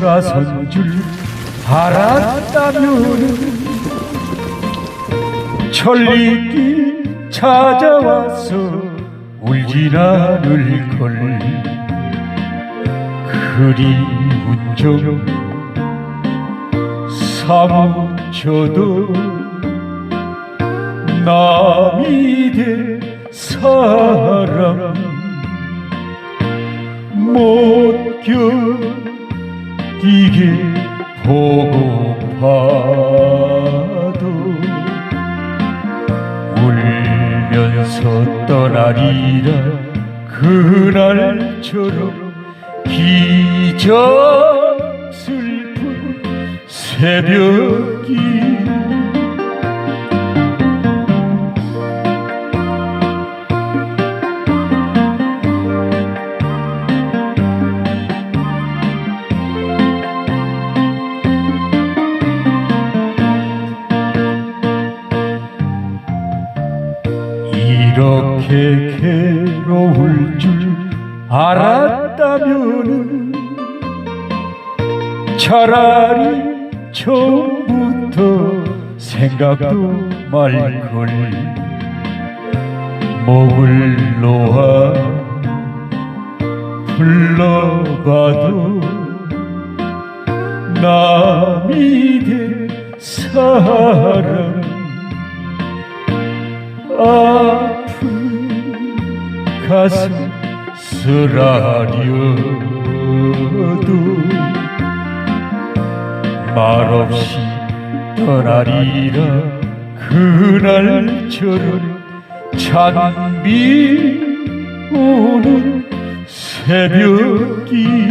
돌아선 줄 알았다면 천리길 찾아와서 울진 않을 걸. 그리운 점 사무쳐도 남이 될 사람 못 견 디게 보고파도 울면서 떠나리라. 그날처럼 기적 슬픈 새벽이 이렇게 괴로울 줄 알았다면 차라리 처음부터 생각도 말걸. 목을 놓아 불러봐도 남이 될 사람 아픈 가슴 쓰라려도 말없이 떠나리라. 그날처럼 찬비 오는 새벽이